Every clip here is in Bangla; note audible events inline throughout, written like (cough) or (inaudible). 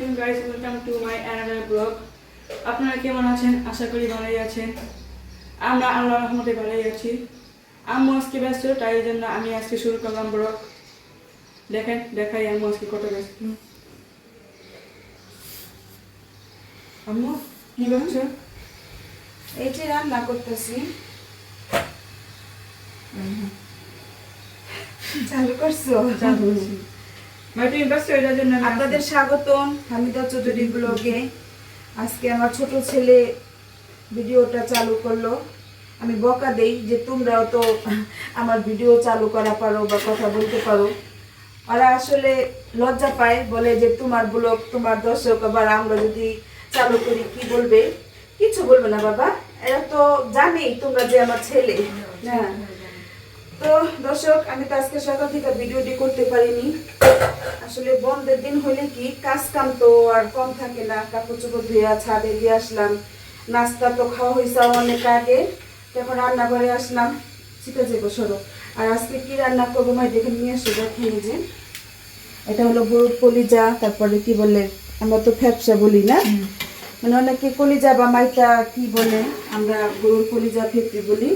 আলাইকুম guys welcome to my another blog আপনারা কেমন আছেন? আশা করি ভালোই আছেন। আমরা আল্লাহ রহমতে ভালোই আছি। আম্মু আজকে ব্যস্ত তাই জন্য আমি আজকে শুরু করলাম ব্লগ দেখেন দেখাই আম্মু আজকে কত ব্যস্ত। আম্মু কি করছ? এই যে রান্না করতেছি। চালু করছ? ভাই তুমি আপনাদের স্বাগতম হামিদা চৌধুরী ব্লগে। আজকে আমার ছোট ছেলে ভিডিওটা চালু করল। আমি বকা দেই যে তোমরাও তো আমার ভিডিও চালু করা পারো বা কথা বলতে পারো। ওরা আসলে লজ্জা পায়, বলে যে তোমার ব্লগ, তোমার দর্শক, আবার আমরা যদি চালু করি, কি বলবে? কিছু বলবে না বাবা। এরা তো জানেই তোমরা যে আমার ছেলে। হ্যাঁ। তো দর্শক আমি তো আজকে সকাল থেকে ভিডিওটি করতে পারিনি। আসলে বন্ধের দিন হলে কি কাজ কাম তো আর কম থাকে না কাপড় চোপড় ধুয়ে ছাদে দিয়ে আসলাম। নাস্তা তো খাওয়া হয়েছে অনেক আগে তখন রান্নাঘরে আসলাম। ঠিক আছে সরো। আর আজকে কি রান্না করব মাই দেখে নিয়ে আসো দেখেন যে। এটা হলো গরুর কলিজা তারপরে কি বলে আমরা তো ফ্যাপসা বলি না? মানে অনেকে কলিজা বা মাইটা কি বলে আমরা গরুর কলিজা ফেপড়ি বলি।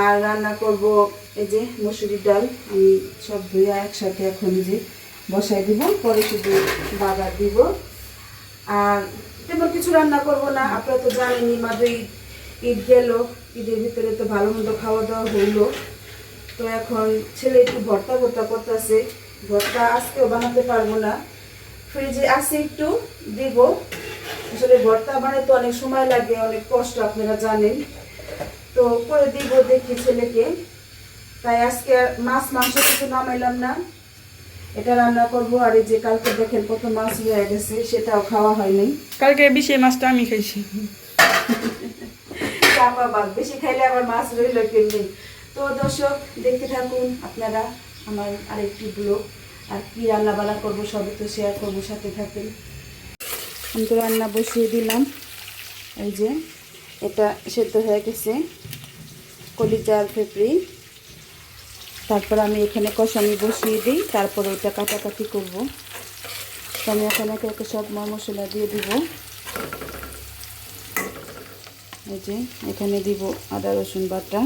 আর রান্না করব এই যে মসুরির ডাল। আমি সব ধুয়ে একসাথে এখন যে বসাই দিব। পরে শুধু বাগার দিব। আর তেমন কিছু রান্না করব না। আপনারা তো জানেনই, মাঝে ঈদ ঈদ গেল। ঈদের ভিতরে তো ভালো মন্দ খাওয়া দাওয়া হইল। তো এখন ছেলে একটু ভর্তা ভর্তা করতেছে। ভর্তা আজকেও বানাতে পারব না। ফ্রিজে আছে একটু, দিব। আসলে ভর্তা বানাতে অনেক সময় লাগে, অনেক কষ্ট, আপনারা জানেন। তো করে দিব দেখি ছেলেকে। তাই আজকে আর মাছ মাংস কিছু নামাইলাম না। এটা রান্না করব আর এই যে কালকে দেখেন কত মাছ হয়ে গেছে সেটাও খাওয়া হয়নি কালকে বিশে মাছটা আমি খাইছি। (laughs) চাপা বাদ বেশি খাইলে আবার মাছ রইল কেমনি? তো দর্শক দেখতে থাকুন আপনারা আমার আরেকটি ব্লগ আর কি রান্না বান্না করব সবই তো শেয়ার করব সাথে থাকেন। আমি তো রান্না বসিয়ে দিলাম। এই যে এটা সেদ্ধ হয়ে গেছে। কলিজার ফেপড়ি তারপর আমি এখানে কষানি বসিয়ে দিই, তারপরে ওটা কাটাকাটি করব। তো আমি এখানে একে একে সব মশলা দিয়ে দিব। এই যে, এখানে দিব আদা, রসুন বাটা।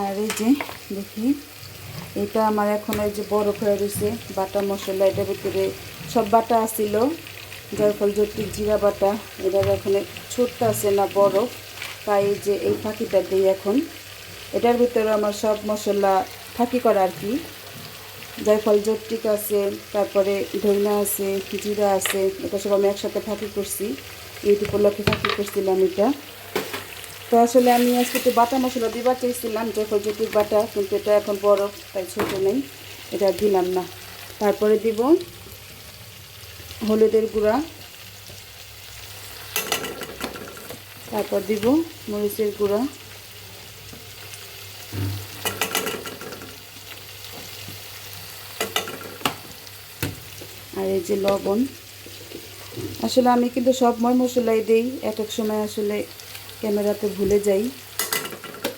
আর এই যে, দেখি। এটা আমার এখন এই যে বরফ হয়ে রয়েছে বাটা মশলা, এটার ভিতরে সব বাটা আসছিল ফল জটিক জিরা বাটা এটার এখানে ছোট্ট আছে না বরফ তাই যে এই ফাঁকিটা দিই এখন। এটার ভিতরে আমার সব মশলা ফাঁকি করা আর কি। জয়ফল জটিক আছে, তারপরে ধইনা আছে, জিরা আছে, এটা সব আমি একসাথে ফাঁকি করছি। এইটুকু উপলক্ষে ফাঁকি করছিলাম এটা। তো আসলে আমি আজকে একটু বাটা মশলা দিবার চেয়েছিলাম যখন বাটা, কিন্তু এটা এখন বড়, তাই ছোটো নেই, এটা দিলাম না। তারপরে দিব হলুদের গুঁড়া। তারপর দিব মরিচের গুঁড়া। আর এই যে লবণ। আসলে আমি কিন্তু সব ময় মশলাই দিই, এক এক সময় আসলে ক্যামেরাতে ভুলে যাই,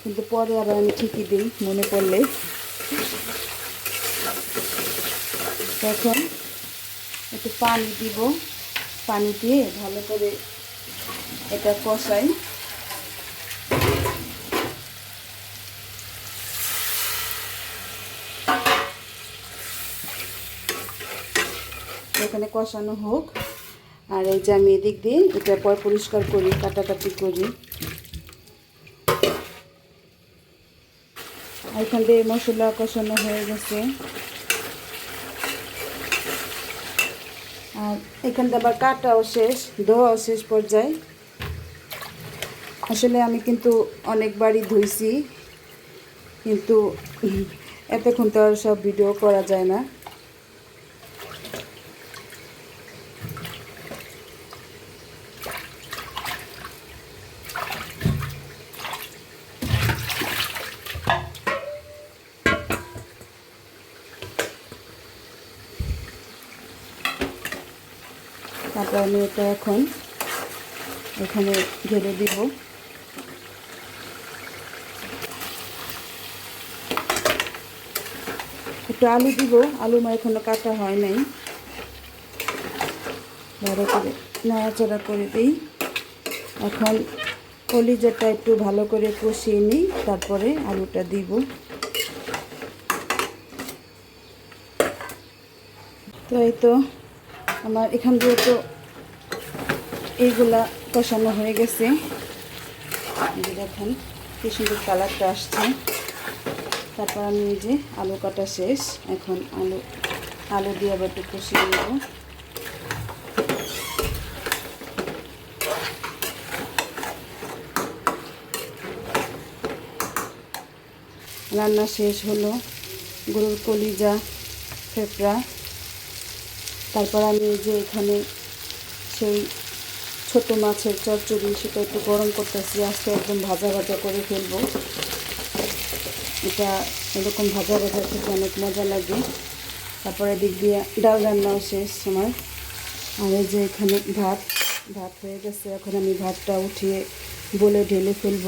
কিন্তু পরে আবার আমি ঠিকই দিই, মনে পড়লে। এখন একটু পানি দিব, পানি দিয়ে ভালো করে এটা কষাই। এখানে কষানো হোক। আর এই যে আমি এদিক দিয়ে এটা পর পরিষ্কার করি, কাটাকাটি করি। এখান দিয়ে মশলা কষানো হয়ে গেছে। আর এখান দিয়ে আবার কাটাও শেষ, ধোয়াও শেষ পর্যায়ে। আসলে আমি কিন্তু অনেকবারই ধুইছি, কিন্তু এতক্ষণ তো আর সব ভিডিও করা যায় না। তারপর আমি এটা এখন এখানে ঢেলে দিব। একটু আলু দিব। আলু আমার এখনও কাটা হয় নাই। ভালো করে নাড়াচাড়া করে দিই। এখন কলিজাটা একটু ভালো করে কষিয়ে নিই, তারপরে আলুটা দিব। তো এই তো আমার এখান দিয়ে তো এইগুলা কষানো হয়ে গেছে। দেখেন, কি সুন্দর কালারটা আসছে। তারপর আমি যে আলু কাটা শেষ। এখন আলু আলু দিয়ে আবার একটু কষিয়ে নেব। রান্না শেষ হলো। গরুর কলিজা ফেফড়া। তারপর আমি এই যে এখানে সেই ছোট মাছের চচ্চড়ি, সেটা একটু গরম করতেছি। আজকে একদম ভাজা ভাজা করে ফেলব। এটা এরকম ভাজা ভাজা খেতে অনেক মজা লাগে। তারপরে দিক দিয়ে ডাল রান্নাও শেষ আমার। আর এই যে এখানে ভাত ভাত হয়ে গেছে। এখন আমি ভাতটা উঠিয়ে বলে ঢেলে ফেলব।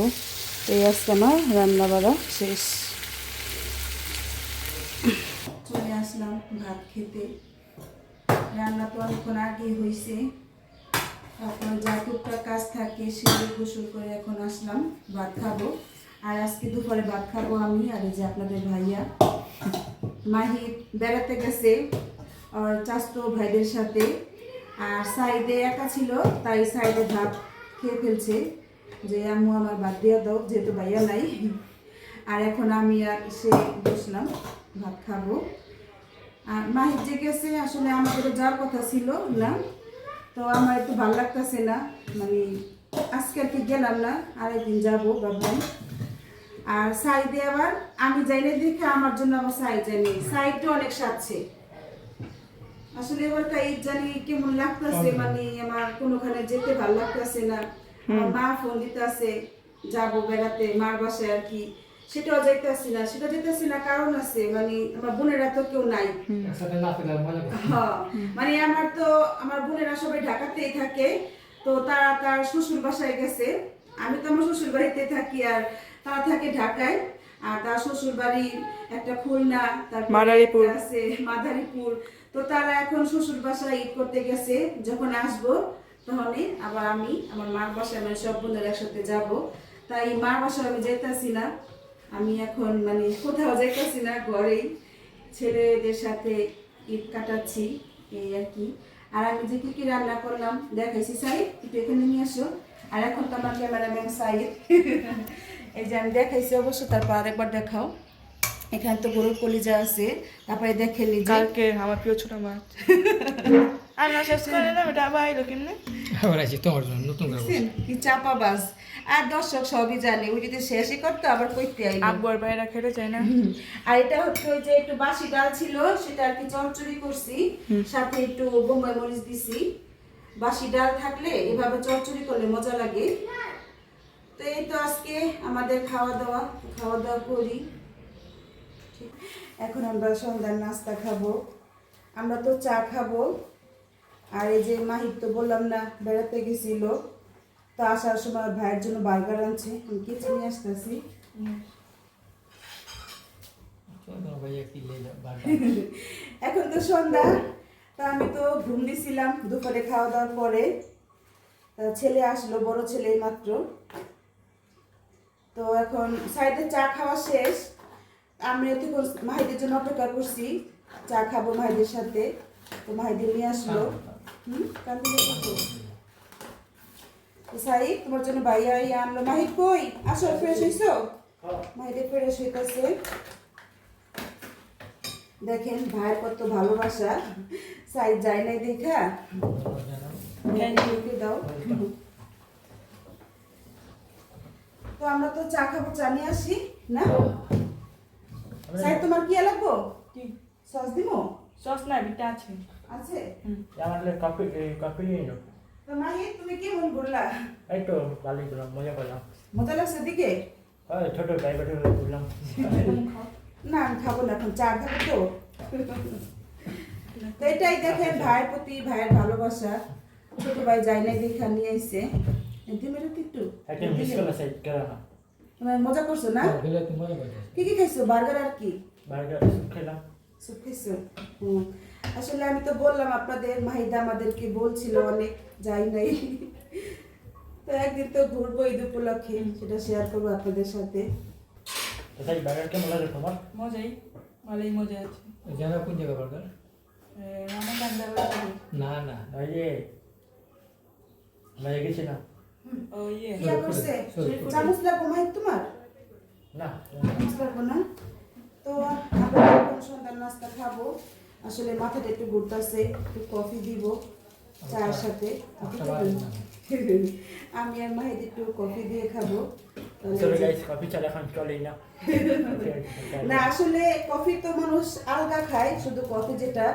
এই আজকে আমার রান্না বাড়া শেষ। চলে আসলাম ভাত খেতে। রান্না তো অনেকক্ষণ আগে হয়েছে এখন যা টুকটাক কাজ থাকে সেগুলো গোসল করে এখন আসলাম, ভাত খাব। আর আজকে দুপুরে ভাত খাব আমি আর এই যে আপনাদের ভাইয়া। মাহি বেড়াতে গেছে, আর চাস্তো ভাইদের সাথে। আর সাইডে একা ছিল, তাই সাইডে ভাত খেয়ে ফেলছে। যে, আম্মু, আমার ভাত দিয়ে দাও, যেহেতু ভাইয়া নাই। আর এখন আমি আর সে বসলাম, ভাত খাব। আর মাহির যে গেছে আসলে আমাদের যাওয়ার কথা ছিল না তো আমার একটু ভালো লাগতেছে না। মানে আজকে আর কি গেলাম না আরেকদিন যাব ভাবলাম। আর সাইডে আবার আমি যাইলে দেখে আমার জন্য আমার সাইড জানি সাইডটা অনেক সাজছে। আসলে এবার তাই জানি কেমন লাগতেছে মানে আমার কোনোখানে যেতে ভালো লাগতেছে না। মা ফোন দিতেছে যাব বেড়াতে মার বাসায় আর কি। সেটাও যাইতেছি না সেটা যেতেছি না কারণ আছে মানে আমার বোনেরা তো কেউ নাই। হ্যাঁ, মানে আমার তো আমার বোনেরা সবাই ঢাকাতেই থাকে তো তারা তার শ্বশুর বাসায় গেছে। আমি তো আমার শ্বশুর বাড়িতে থাকি আর তারা থাকে ঢাকায় আর তার শ্বশুর বাড়ি একটা খুলনা তারপর মাদারীপুর। আছে মাদারীপুর। তো তারা এখন শ্বশুর বাসায় ঈদ করতে গেছে যখন আসব তখনই আবার আমি আমার মার বাসায় মানে সব বোনেরা একসাথে যাব। তাই মার বাসায় আমি যেতেছি না। আমি এখন মানে কোথাও যাইতেছি না, ঘরেই ছেলেদের সাথে ঈদ কাটাচ্ছি, এই আর কি। আর আমি যে কি কি রান্না করলাম, দেখাইছি। সাইড একটু এখানে নিয়ে আসো। আর এখন তো আমার ক্যামেরাম্যান সাইড এই যে আমি দেখাইছি, অবশ্য তারপর আরেকবার দেখাও। এখানে তো গরুর কলিজা আছে, তারপরে দেখে নিজে আমার প্রিয় ছোট মাছ আর না শেষ করে না, ওটা আবার আইলো কেমনে? আবার আছি তোমার জন্য নতুন করে বলছি। বুঝছেন? কি চাপাবাজ আর দর্শক সবই জানে ওই যদি শেষই করতো আবার কইতে আইলো। খেতে চায় না। আর এটা হচ্ছে ওই যে একটু বাসি ডাল ছিল সেটা আর কি চচ্চড়ি করছি সাথে একটু বোম্বাই মরিচ দিছি। বাসি ডাল থাকলে এভাবে চচ্চড়ি করলে মজা লাগে। তো এই তো আজকে আমাদের খাওয়া দাওয়া খাওয়া দাওয়া করি। ঠিক। এখন আমরা সন্ধ্যার নাস্তা খাব। আমরা তো চা খাব। আর এই যে মাহির তো বললাম না বেড়াতে গেছিল। তো আসার সময় ভাইয়ের জন্য বার্গার আনছে। আমি কিছু নিয়ে আসতেছি। (laughs) এখন তো সন্ধ্যা। তা আমি তো ঘুম দিছিলাম দুপুরে খাওয়া দাওয়ার পরে। ছেলে আসলো বড় ছেলে মাত্র। তো এখন সাইডে চা খাওয়া শেষ। আমি এতক্ষণ মাহিদের জন্য অপেক্ষা করছি। চা খাব মাহিদের সাথে। তো মাহিদের নিয়ে আসলো। হুম কান্দিলে কত? তো সাই তোমার জন্য ভাইয়া আনলো। মাহিদ কই? আসো ফ্রেশ হইছো? মাহিদের ফ্রেশ হইতেছে। দেখেন ভাইয়ের কত ভালোবাসা। সাই যায় নাই দেখা। দাও। তো আমরা তো চা খাব চা নিয়ে আসি না? সাই তোমার কি লাগবো সস দিমো? সস না বিটা আছে। আছে? আমার কপি কপি নিয়ে নাও। তো মাহি তুমি কি মন করলা? এই তো ভালোই করলাম মজা করলাম। মজা লাগছে দিকে ওই ছোট ভাই বেটে করলাম না আমি খাব না এখন চা খাব তো। তো এটাই দেখেন ভাইয়ের প্রতি ভাইয়ের ভালোবাসা। ছোট ভাই যায় নাই দেখা নিয়ে আইসে দিমের একটু? একটা মিস সাইড করে না। মজা করছ না? করতে কি কি খাইছো? বার্গার আর কি? বার্গার খেলাম স্যুপ খাইছো? হুম। আসলে আমি তো বললাম আপনাদের মাহিদা আমাদেরকে বলছিল অনেক যাই নাই। তো একদিন তো ঘুরবো ঈদ উপলক্ষে সেটা শেয়ার করব আপনাদের সাথে। কেমন লাগে তোমার? মজাই ভালোই মজা আছে। জানা কোন জায়গা বার্গার না না ওই যে গেছি না। ও ইয়ে। কি করছে চামচ লাগবো মাহিদ তোমার? না। চামচ লাগবো না? তো আমরা সন্ধ্যার নাস্তা খাব। আসলে মাথাটা একটু ঘুরতেছে একটু কফি দিব চায়ের সাথে। একটা বাড়ি না। আমি আর মাহিদ একটু কফি দিয়ে খাব। না। (laughs) আসলে কফি তো মানুষ আলগা খায় শুধু কফি যেটা।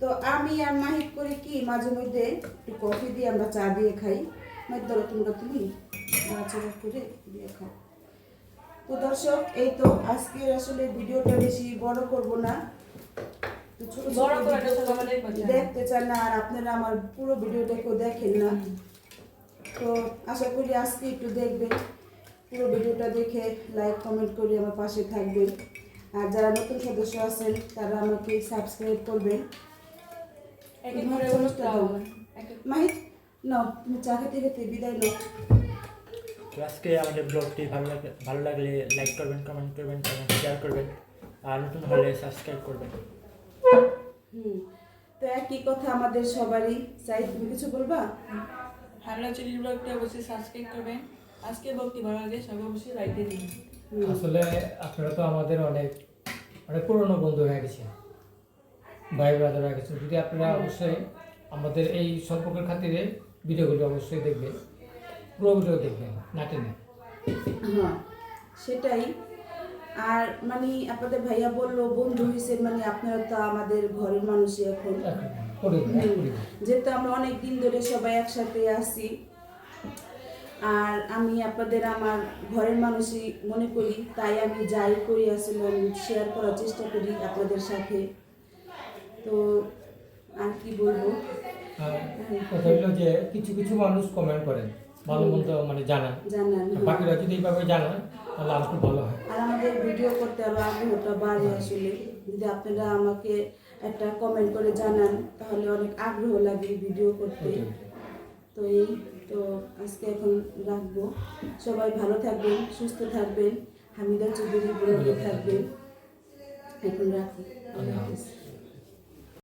তো আমি আর মাহিদ করি কি মাঝে মধ্যে একটু কফি দিয়ে আমরা চা দিয়ে খাই। মাহিদ ধরো তোমরা তুমি নাড়াচাড়া করে দিয়ে খাও। তো দর্শক এই তো আজকের আসলে ভিডিওটা বেশি বড় করব না। দেখতে চান না আর আপনারা আমার পুরো ভিডিওটা কেউ দেখেন না। তো আশা করি আজকে একটু দেখবেন। পুরো ভিডিওটা দেখে লাইক কমেন্ট করে আমার পাশে থাকবেন। আর যারা নতুন সদস্য আছেন তারা আমাকে সাবস্ক্রাইব করবেন। মাহিত নাও তুমি চা খেতে খেতে বিদায় নাও। আজকে আমাদের ব্লগটি ভালো লাগে ভালো লাগলে লাইক করবেন কমেন্ট করবেন এবং শেয়ার করবেন। আর নতুন হলে সাবস্ক্রাইব করবেন। হুম। তো একই কথা আমাদের সবারই। চাই তুমি কিছু বলবা? চিলির ব্লগটি অবশ্যই সাবস্ক্রাইব করবেন। আজকে ব্লগটি ভালো লাগে সবাই অবশ্যই লাইক দিয়ে দিন আসলে আপনারা তো আমাদের অনেক অনেক পুরনো বন্ধু হয়ে গেছেন। ভাই ব্রাদার হয়ে গেছেন। যদি আপনারা অবশ্যই আমাদের এই সম্পর্কের খাতিরে ভিডিওগুলো অবশ্যই দেখবেন পুরো ভিডিও দেখবেন না টেনে। হ্যাঁ সেটাই। আর মানে আপনাদের ভাইয়া বলল বন্ধু হিসেবে মানে আপনারা তো আমাদের ঘরের মানুষই এখন। যেহেতু আমরা অনেক দিন ধরে সবাই একসাথে আছি আর আমি আপনাদের আমার ঘরের মানুষই মনে করি তাই আমি যাই করি আসলে আমি শেয়ার করার চেষ্টা করি আপনাদের সাথে। তো আর কি বলব? কথা হলো যে কিছু কিছু মানুষ কমেন্ট করেন ভালো মন্দ মানে জানান। জানান হ্যাঁ। বাকিরা যদি এইভাবে জানান তাহলে আর খুব ভালো হয়। আর আমাদের ভিডিও করতে আরও আগ্রহটা বাড়ে আসলে। যদি আপনারা আমাকে একটা কমেন্ট করে জানান তাহলে অনেক আগ্রহ লাগে ভিডিও করতে। তো এই তো আজকে এখন রাখব। সবাই ভালো থাকবেন সুস্থ থাকবেন। হামিদা চৌধুরী ব্লগে থাকবেন। এখন রাখি। আল্লাহ হাফিজ।